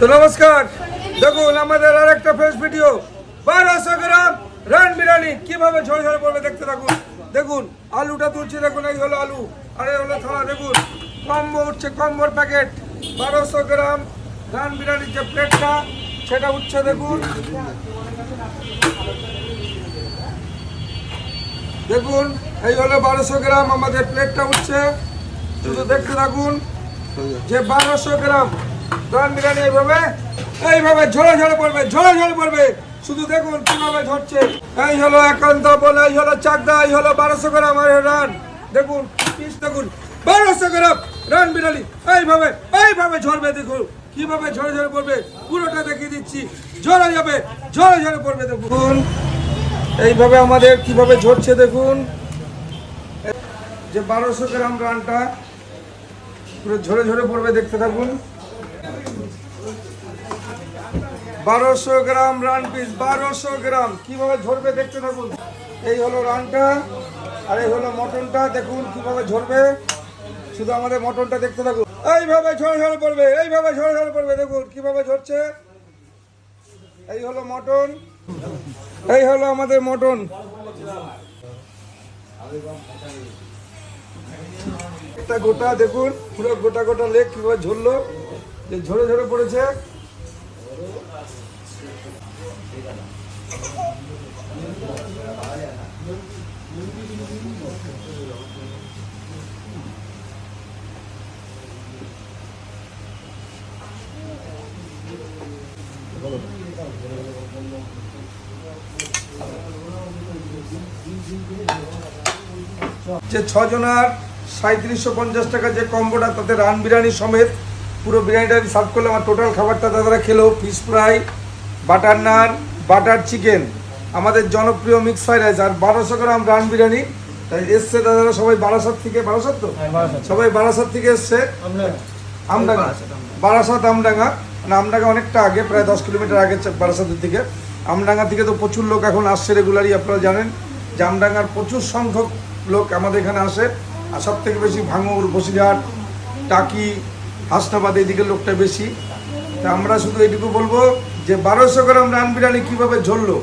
তো নমস্কার। দেখুন, আমাদের আর একটা ফেস ভিডিও বারোশো গ্রাম রান বিরিয়ানি, কীভাবে ঝরে ঝরে পড়বে দেখতে থাকুন। দেখুন, আলুটা তুলছি, দেখুন, এই হলো আলু, আর এই হলো থালা, দেখুন। কম্বো উঠছে, কম্বোর প্যাকেট বারোশো গ্রাম রান বিরিয়ানির যে প্লেটটা সেটা উঠছে, দেখুন। দেখুন, এই হলো বারোশো গ্রাম আমাদের প্লেটটা উঠছে। শুধু দেখতে থাকুন, যে বারোশো গ্রাম রান বিরিয়ানি এইভাবে এইভাবে ঝরে ঝরে পড়বে ঝরে ঝরে পড়বে। শুধু দেখুন কীভাবে ঝরছে এই হলো একান্ত বলে, এই হলো চাকদা, এই হলো বারোশো গ্রাম আর রান। দেখুন দেখুন, বারোশো গ্রাম রান বিরিয়ানি। এইভাবে এইভাবে ঝরবে, দেখুন। কীভাবে ঝরে ঝরে পড়বে, পুরোটা দেখিয়ে দিচ্ছি। ঝরে যাবে ঝরে ঝরে পড়বে, দেখুন। এইভাবে আমাদের কীভাবে ঝরছে, দেখুন। যে বারোশো গ্রাম রানটা, পুরো ঝরে ঝরে পড়বে, দেখতে থাকুন। বারোশো গ্রাম রান পিস বারোশো গ্রাম। কীভাবে ঝরবে দেখতে থাকুন। এই হলো রানটা, আর এই হলো মটনটা। দেখুন কীভাবে ঝরবে। শুধু আমাদের মটনটা দেখতে থাকুন। এইভাবে ঝরে ঝরে পড়বে, এইভাবে ঝড় ঝড় পড়বে, দেখুন কীভাবে ঝরছে। এই হলো মটন। এই হলো আমাদের মটন। একটা গোটা, দেখুন, পুরো গোটা গোটা লেগ কীভাবে ঝরলো, যে ঝরে ঝরে পড়েছে। যে ছজনার সাঁত্রিশশো পঞ্চাশ টাকা যে কম্বোটা তাতে রান বিরিয়ানি সমেত পুরো বিরিয়ানিটা আমি সার্ভ করলাম আর টোটাল খাবারটা দাদারা খেলো fish fry butter naan butter chicken আমাদের জনপ্রিয় মিক্স ফ্রাইড রাইস আর বারোশো গ্রাম রান বিরিয়ানি। তাই এসছে দাদারা সবাই বারাসাত থেকে বারাসাত তো? সবাই বারাসাত থেকে এসছে। আমডাঙ্গা। বারাসাত আমডাঙ্গা। মানে আমডাঙ্গা অনেকটা আগে প্রায় দশ কিলোমিটার আগে বারাসাতের থেকে আমডাঙ্গা থেকে তো প্রচুর লোক এখন আসছে রেগুলারই আপনারা জানেন। যে আমডাঙ্গার প্রচুর সংখ্যক লোক আমাদের এখানে আসে। আর সব থেকে বেশি ভাঙুর বসিরহাট টাকি হাসনাবাদ এইদিকে লোকটা বেশি। তা আমরা শুধু এইটুকু বলব যে বারোশো গ্রাম রান বিরিয়ানি কীভাবে ঝরলো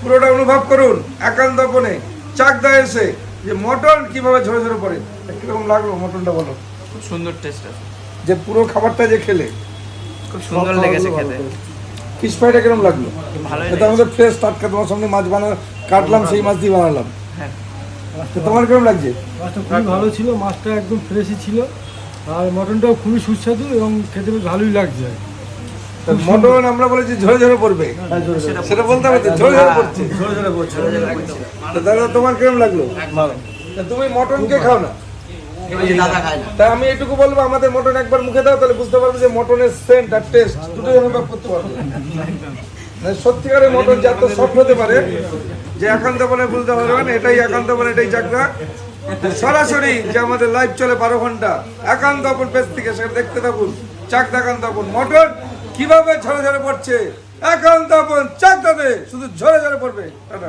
পুরোটা অনুভব করুন একান্ত একান্তপনে চাকদা এসে যে মটন কীভাবে ঝরে ঝরে পড়ে কীরকম লাগল মটনটা বলো? খুব সুন্দর টেস্ট আছে। যে পুরো খাবারটা যে খেলে। খুব সুন্দর লেগেছে খেতে। ফিশ ফ্রাইটা কীরকম লাগল? এটা আমাদের ফ্রেশ টাটকা তোমার সামনে মাছ বানানো কাটলাম সেই মাছ দিয়ে বানালাম। হ্যাঁ। তো তোমার কীরকম লাগছে? মাছটা খুবই ভালো ছিল মাছটা একদম ফ্রেশই ছিল। আর মটনটাও খুবই সুস্বাদু এবং খেতে বেশ ভালোই লাগছে। তা মটন আমরা বলেছি ঝরে ঝরে পড়বে। সেটা বলতে হবে তো ঝরে ঝরে পড়ছে। একদম তো দাদা তোমার কীরকম লাগল? তুমি মটন কে খাও না। দাদা খায় না। তা আমি এটুকু বলব আমাদের মটন একবার মুখে দাও তাহলে বুঝতে পারবে যে মটনের সেন্ট আর টেস্ট দুটোই অনুভব করতে পারবে সত্যিকারের মটন যে এত সফট হতে পারে যে একান্ত বলে বুঝতে পারবেন এটাই একান্ত বলে এটাই চাকরা সরাসরি যে আমাদের লাইভ চলে বারো ঘণ্টা, একান্ত আপন পেজ থেকে সেটা দেখতে থাকুন চাক একান্ত আপন মটন কীভাবে ঝরে ঝরে পড়ছে, একান্ত আপন চাকদাতে শুধু ঝরে ঝরে পড়বে। টাটা।